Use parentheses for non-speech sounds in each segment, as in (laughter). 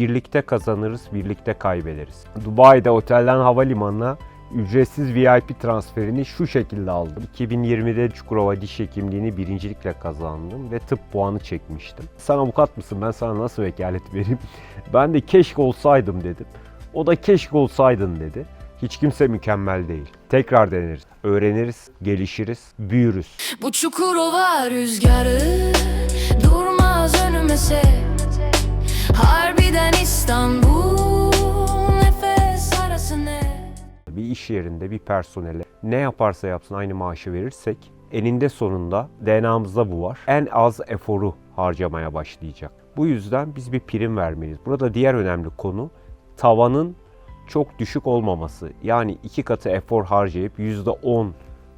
Birlikte kazanırız, birlikte kaybederiz. Dubai'de otelden havalimanına ücretsiz VIP transferini şu şekilde aldım. 2020'de Çukurova Diş Hekimliğini birincilikle kazandım ve tıp puanı çekmiştim. Sen avukat mısın? Ben sana nasıl vekalet (laughs) vereyim? Ben de keşke olsaydım dedim. O da keşke olsaydın dedi. Hiç kimse mükemmel değil. Tekrar deneriz, öğreniriz, gelişiriz, büyürüz. Bu Çukurova rüzgarı Durmaz önüme set Harbiden İstanbul Nefes arası ne bir iş yerinde bir personele ne yaparsa yapsın aynı maaşı verirsek eninde sonunda DNA'mızda bu var. En az eforu harcamaya başlayacak. Bu yüzden biz bir prim vermeliyiz. Burada diğer önemli konu tavanın çok düşük olmaması. Yani iki katı efor harcayıp %10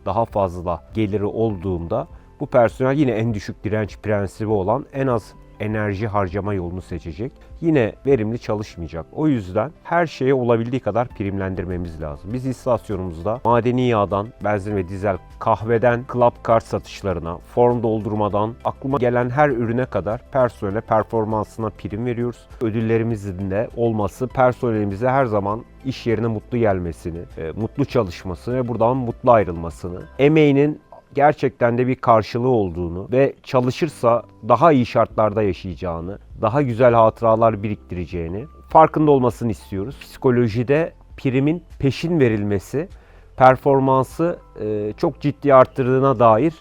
daha fazla geliri olduğunda bu personel yine en düşük direnç prensibi olan en az enerji harcama yolunu seçecek. Yine verimli çalışmayacak. O yüzden her şeye olabildiği kadar primlendirmemiz lazım. Biz istasyonumuzda madeni yağdan, benzin ve dizel, kahveden, club kart satışlarına, form doldurmadan, aklıma gelen her ürüne kadar personele performansına prim veriyoruz. Ödüllerimizin de olması personelimize her zaman iş yerine mutlu gelmesini, e, mutlu çalışmasını ve buradan mutlu ayrılmasını, emeğinin gerçekten de bir karşılığı olduğunu ve çalışırsa daha iyi şartlarda yaşayacağını, daha güzel hatıralar biriktireceğini farkında olmasını istiyoruz. Psikolojide primin peşin verilmesi performansı e, çok ciddi arttırdığına dair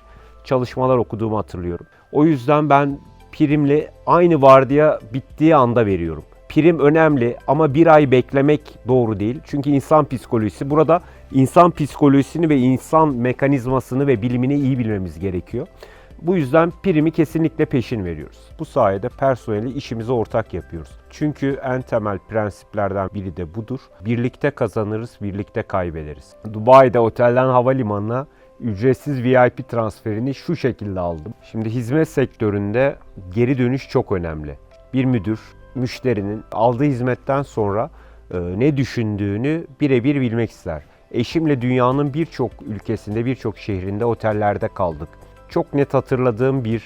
çalışmalar okuduğumu hatırlıyorum. O yüzden ben primli aynı vardiya bittiği anda veriyorum. Prim önemli ama bir ay beklemek doğru değil. Çünkü insan psikolojisi burada insan psikolojisini ve insan mekanizmasını ve bilimini iyi bilmemiz gerekiyor. Bu yüzden primi kesinlikle peşin veriyoruz. Bu sayede personeli işimize ortak yapıyoruz. Çünkü en temel prensiplerden biri de budur. Birlikte kazanırız, birlikte kaybederiz. Dubai'de otelden havalimanına ücretsiz VIP transferini şu şekilde aldım. Şimdi hizmet sektöründe geri dönüş çok önemli. Bir müdür müşterinin aldığı hizmetten sonra e, ne düşündüğünü birebir bilmek ister. Eşimle dünyanın birçok ülkesinde, birçok şehrinde otellerde kaldık. Çok net hatırladığım bir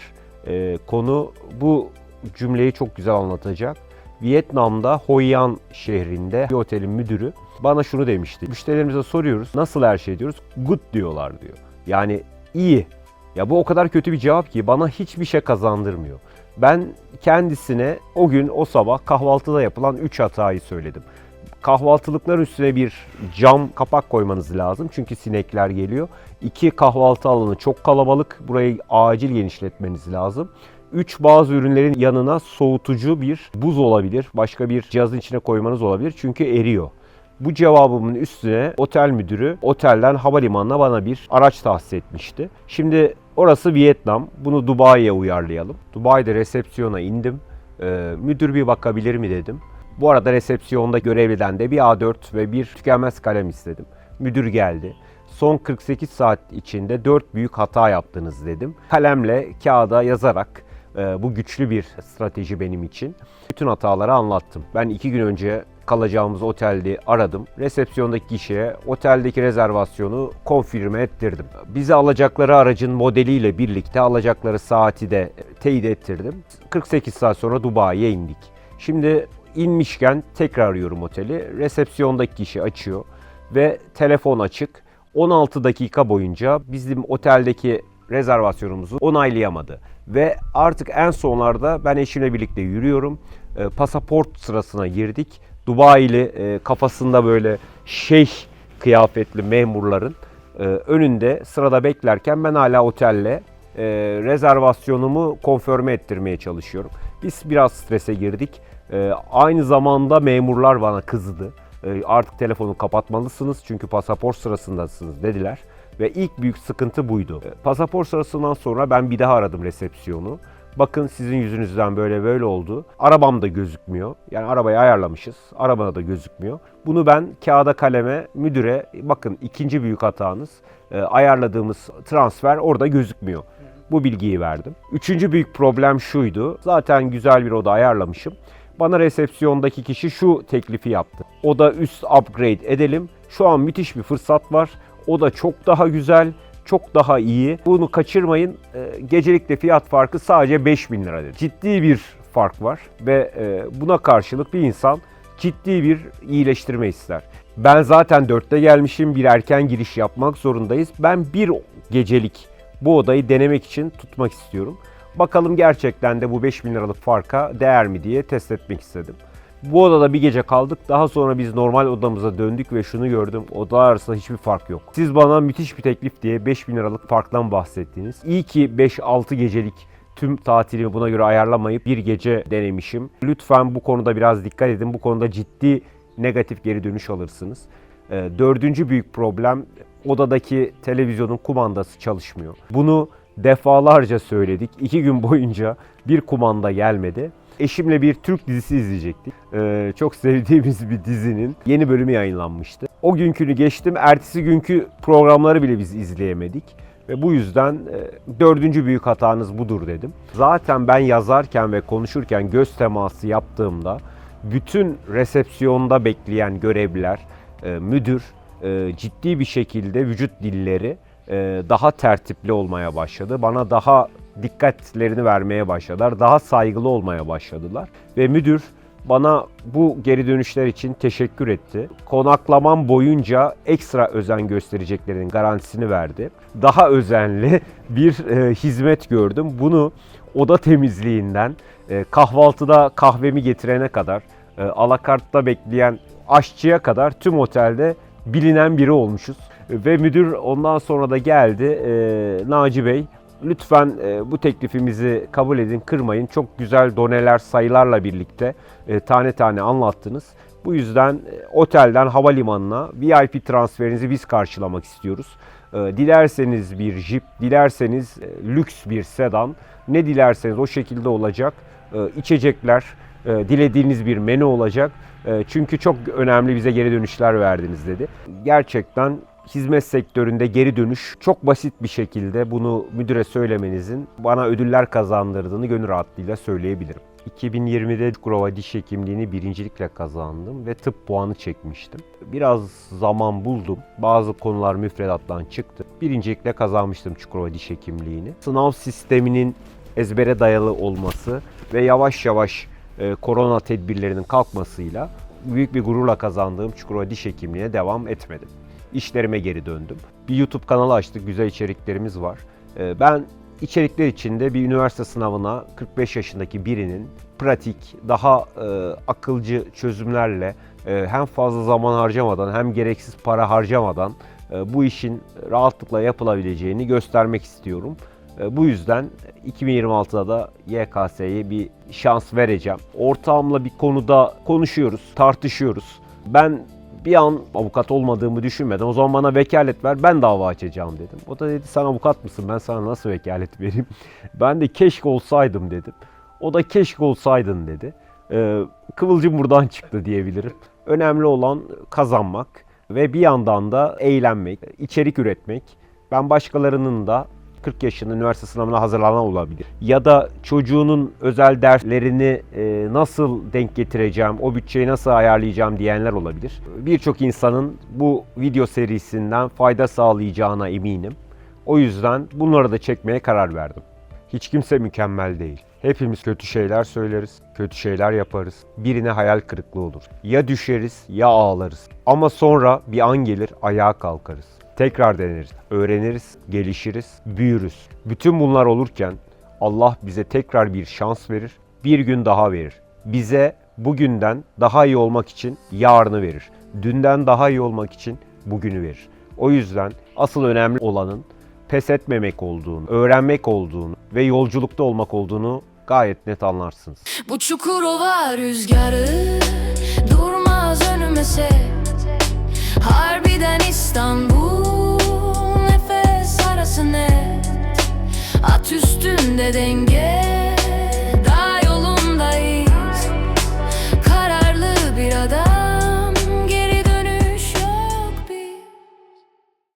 e, konu bu cümleyi çok güzel anlatacak. Vietnam'da Hoi An şehrinde bir otelin müdürü bana şunu demişti. Müşterilerimize soruyoruz nasıl her şey diyoruz. Good diyorlar diyor. Yani iyi. Ya bu o kadar kötü bir cevap ki bana hiçbir şey kazandırmıyor. Ben kendisine o gün o sabah kahvaltıda yapılan 3 hatayı söyledim. Kahvaltılıklar üstüne bir cam kapak koymanız lazım çünkü sinekler geliyor. İki kahvaltı alanı çok kalabalık. Burayı acil genişletmeniz lazım. 3 bazı ürünlerin yanına soğutucu bir buz olabilir. Başka bir cihazın içine koymanız olabilir çünkü eriyor. Bu cevabımın üstüne otel müdürü otelden havalimanına bana bir araç tahsis etmişti. Şimdi orası Vietnam. Bunu Dubai'ye uyarlayalım. Dubai'de resepsiyona indim. Ee, müdür bir bakabilir mi dedim. Bu arada resepsiyonda görevliden de bir A4 ve bir tükenmez kalem istedim. Müdür geldi. Son 48 saat içinde 4 büyük hata yaptınız dedim. Kalemle kağıda yazarak e, bu güçlü bir strateji benim için. Bütün hataları anlattım. Ben iki gün önce kalacağımız otelde aradım. Resepsiyondaki kişiye oteldeki rezervasyonu konfirme ettirdim. Bizi alacakları aracın modeliyle birlikte alacakları saati de teyit ettirdim. 48 saat sonra Dubai'ye indik. Şimdi inmişken tekrar arıyorum oteli. Resepsiyondaki kişi açıyor ve telefon açık. 16 dakika boyunca bizim oteldeki rezervasyonumuzu onaylayamadı. Ve artık en sonlarda ben eşimle birlikte yürüyorum. E, pasaport sırasına girdik. Dubai'li e, kafasında böyle şeyh kıyafetli memurların e, önünde sırada beklerken ben hala otelle e, rezervasyonumu konfirme ettirmeye çalışıyorum. Biz biraz strese girdik. E, aynı zamanda memurlar bana kızdı. E, artık telefonu kapatmalısınız çünkü pasaport sırasındasınız dediler. Ve ilk büyük sıkıntı buydu. E, Pasaport sırasından sonra ben bir daha aradım resepsiyonu. Bakın sizin yüzünüzden böyle böyle oldu. Arabam da gözükmüyor. Yani arabayı ayarlamışız. Arabada da gözükmüyor. Bunu ben kağıda kaleme müdüre bakın ikinci büyük hatanız. e, ayarladığımız transfer orada gözükmüyor. Bu bilgiyi verdim. Üçüncü büyük problem şuydu. Zaten güzel bir oda ayarlamışım. Bana resepsiyondaki kişi şu teklifi yaptı. Oda üst upgrade edelim. Şu an müthiş bir fırsat var. O da çok daha güzel, çok daha iyi. Bunu kaçırmayın. Ee, Gecelikte fiyat farkı sadece 5000 lira dedi. Ciddi bir fark var ve e, buna karşılık bir insan ciddi bir iyileştirme ister. Ben zaten dörtte gelmişim bir erken giriş yapmak zorundayız. Ben bir gecelik bu odayı denemek için tutmak istiyorum. Bakalım gerçekten de bu 5000 liralık farka değer mi diye test etmek istedim. Bu odada bir gece kaldık. Daha sonra biz normal odamıza döndük ve şunu gördüm. Odalar arasında hiçbir fark yok. Siz bana müthiş bir teklif diye 5000 liralık farktan bahsettiniz. İyi ki 5-6 gecelik tüm tatilimi buna göre ayarlamayıp bir gece denemişim. Lütfen bu konuda biraz dikkat edin. Bu konuda ciddi negatif geri dönüş alırsınız. Ee, Dördüncü büyük problem odadaki televizyonun kumandası çalışmıyor. Bunu defalarca söyledik. İki gün boyunca bir kumanda gelmedi. Eşimle bir Türk dizisi izleyecektik. Ee, çok sevdiğimiz bir dizinin yeni bölümü yayınlanmıştı. O günkünü geçtim. Ertesi günkü programları bile biz izleyemedik. Ve bu yüzden e, dördüncü büyük hatanız budur dedim. Zaten ben yazarken ve konuşurken göz teması yaptığımda bütün resepsiyonda bekleyen görevliler, e, müdür e, ciddi bir şekilde vücut dilleri e, daha tertipli olmaya başladı. Bana daha dikkatlerini vermeye başladılar. Daha saygılı olmaya başladılar. Ve müdür bana bu geri dönüşler için teşekkür etti. Konaklamam boyunca ekstra özen göstereceklerinin garantisini verdi. Daha özenli (laughs) bir e, hizmet gördüm. Bunu oda temizliğinden e, kahvaltıda kahvemi getirene kadar, e, alakartta bekleyen aşçıya kadar tüm otelde bilinen biri olmuşuz. Ve müdür ondan sonra da geldi. E, Naci Bey lütfen e, bu teklifimizi kabul edin, kırmayın. Çok güzel doneler, sayılarla birlikte e, tane tane anlattınız. Bu yüzden e, otelden havalimanına VIP transferinizi biz karşılamak istiyoruz. E, dilerseniz bir jip, dilerseniz e, lüks bir sedan, ne dilerseniz o şekilde olacak. E, içecekler, e, dilediğiniz bir menü olacak. E, çünkü çok önemli bize geri dönüşler verdiniz dedi. Gerçekten hizmet sektöründe geri dönüş çok basit bir şekilde bunu müdüre söylemenizin bana ödüller kazandırdığını gönül rahatlığıyla söyleyebilirim. 2020'de Çukurova Diş Hekimliğini birincilikle kazandım ve tıp puanı çekmiştim. Biraz zaman buldum. Bazı konular müfredattan çıktı. Birincilikle kazanmıştım Çukurova Diş Hekimliğini. Sınav sisteminin ezbere dayalı olması ve yavaş yavaş e, korona tedbirlerinin kalkmasıyla büyük bir gururla kazandığım Çukurova Diş Hekimliğine devam etmedim. İşlerime geri döndüm. Bir YouTube kanalı açtık, güzel içeriklerimiz var. E, ben içerikler içinde bir üniversite sınavına 45 yaşındaki birinin pratik, daha e, akılcı çözümlerle e, hem fazla zaman harcamadan hem gereksiz para harcamadan e, bu işin rahatlıkla yapılabileceğini göstermek istiyorum. Bu yüzden 2026'da da YKS'ye bir şans vereceğim. Ortağımla bir konuda konuşuyoruz, tartışıyoruz. Ben bir an avukat olmadığımı düşünmeden o zaman bana vekalet ver ben dava açacağım dedim. O da dedi sen avukat mısın ben sana nasıl vekalet (laughs) vereyim? Ben de keşke olsaydım dedim. O da keşke olsaydın dedi. Ee, kıvılcım buradan çıktı diyebilirim. Önemli olan kazanmak ve bir yandan da eğlenmek, içerik üretmek. Ben başkalarının da 40 yaşında üniversite sınavına hazırlanan olabilir. Ya da çocuğunun özel derslerini e, nasıl denk getireceğim, o bütçeyi nasıl ayarlayacağım diyenler olabilir. Birçok insanın bu video serisinden fayda sağlayacağına eminim. O yüzden bunları da çekmeye karar verdim. Hiç kimse mükemmel değil. Hepimiz kötü şeyler söyleriz, kötü şeyler yaparız. Birine hayal kırıklığı olur. Ya düşeriz ya ağlarız. Ama sonra bir an gelir ayağa kalkarız. Tekrar deneriz, öğreniriz, gelişiriz, büyürüz. Bütün bunlar olurken Allah bize tekrar bir şans verir, bir gün daha verir. Bize bugünden daha iyi olmak için yarını verir. Dünden daha iyi olmak için bugünü verir. O yüzden asıl önemli olanın pes etmemek olduğunu, öğrenmek olduğunu ve yolculukta olmak olduğunu gayet net anlarsınız. Bu Çukurova rüzgarı Durmaz önüme set Harbiden İstanbul At üstünde denge